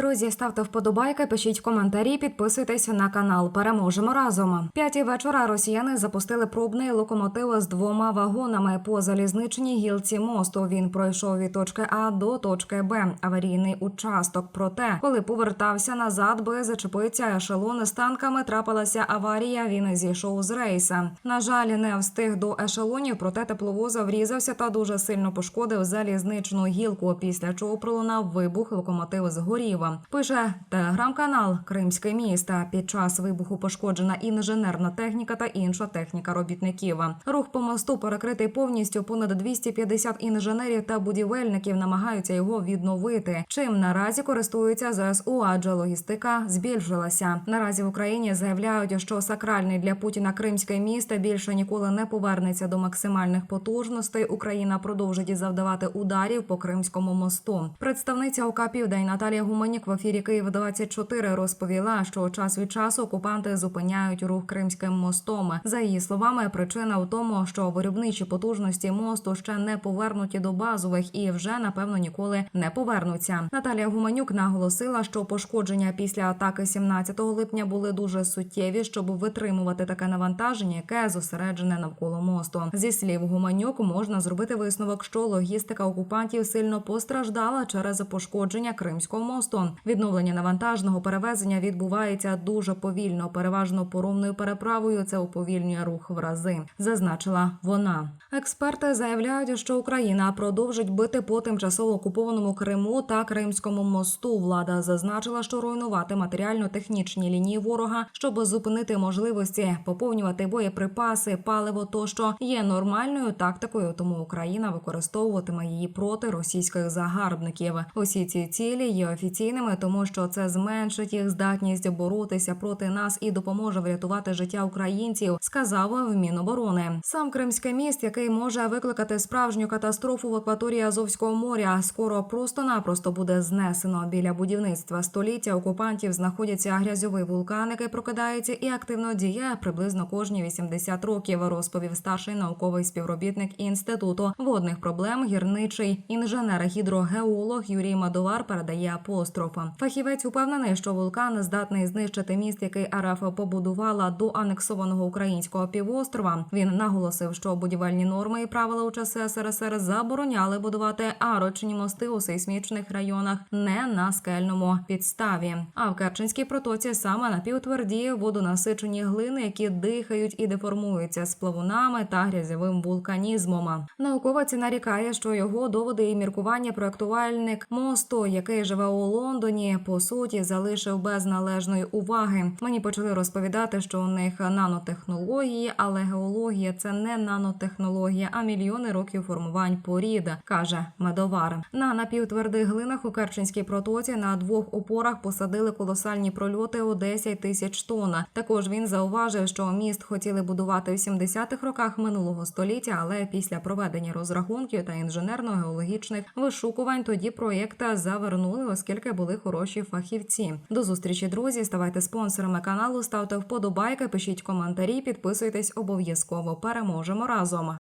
Друзі, ставте вподобайки, пишіть коментарі, підписуйтесь на канал. Переможемо разом. П'ятій вечора росіяни запустили пробний локомотив з двома вагонами по залізничній гілці мосту. Він пройшов від точки А до точки Б. Аварійний участок. Проте, коли повертався назад, би зачепиться ешелон з танками. Трапилася аварія. Він зійшов з рейса. На жаль, не встиг до ешелонів, проте тепловоз врізався та дуже сильно пошкодив залізничну гілку. Після чого пролунав вибух локомотив згорів. Пише телеграм-канал Кримське місто. Під час вибуху пошкоджена інженерна техніка та інша техніка робітників. Рух по мосту перекритий повністю. Понад 250 інженерів та будівельників намагаються його відновити. Чим наразі користуються ЗСУ, адже логістика збільшилася. Наразі в Україні заявляють, що сакральний для Путіна Кримське місто більше ніколи не повернеться до максимальних потужностей. Україна продовжить завдавати ударів по Кримському мосту. Представниця ОК Південь Наталія Гуменюк в ефірі Київ 24 розповіла, що час від часу окупанти зупиняють рух Кримським мостом. За її словами, причина в тому, що виробничі потужності мосту ще не повернуті до базових і вже напевно ніколи не повернуться. Наталія Гуменюк наголосила, що пошкодження після атаки 17 липня були дуже суттєві, щоб витримувати таке навантаження, яке зосереджене навколо мосту. Зі слів Гуменюк можна зробити висновок, що логістика окупантів сильно постраждала через пошкодження Кримського мосту. Відновлення навантажного перевезення відбувається дуже повільно, переважно поромною переправою. Це уповільнює рух в рази, зазначила вона. Експерти заявляють, що Україна продовжить бити по тимчасово окупованому Криму та Кримському мосту. Влада зазначила, що руйнувати матеріально-технічні лінії ворога, щоб зупинити можливості поповнювати боєприпаси, паливо тощо є нормальною тактикою. Тому Україна використовуватиме її проти російських загарбників. Усі ці цілі є офіційними, тому що це зменшить їх здатність боротися проти нас і допоможе врятувати життя українців, сказав в Міноборони. Сам Кримський міст, який може викликати справжню катастрофу в акваторії Азовського моря, скоро просто-напросто буде знесено. Біля будівництва століття окупантів знаходяться грязьовий вулкан, який прокидається і активно діє приблизно кожні 80 років. Розповів старший науковий співробітник інституту водних проблем, гірничий інженер-гідрогеолог Юрій Мадовар передає апостроф. Фахівець упевнений, що вулкан здатний знищити міст, який РФ побудувала до анексованого українського півострова. Він наголосив, що будівельні норми і правила у часи СРСР забороняли будувати арочні мости у сейсмічних районах, не на скельному підставі. А в Керченській протоці саме напівтверді водонасичені глини, які дихають і деформуються з плавунами та грязьовим вулканізмом. Науковець нарікає, що його доводи і міркування проектувальник мосту, який живе у Лондоні, по суті залишив без належної уваги. Мені почали розповідати, що у них нанотехнології, але геологія це не нанотехнологія, а мільйони років формувань порід, каже медовар. На напівтвердих глинах у Керченській протоці на двох опорах посадили колосальні прольоти у 10 тисяч тонн. Також він зауважив, що міст хотіли будувати в 70-х роках минулого століття, але після проведення розрахунків та інженерно-геологічних вишукувань тоді проєкта завернули, оскільки були хороші фахівці. До зустрічі, друзі. Ставайте спонсорами каналу, ставте вподобайки, пишіть коментарі, підписуйтесь обов'язково. Переможемо разом.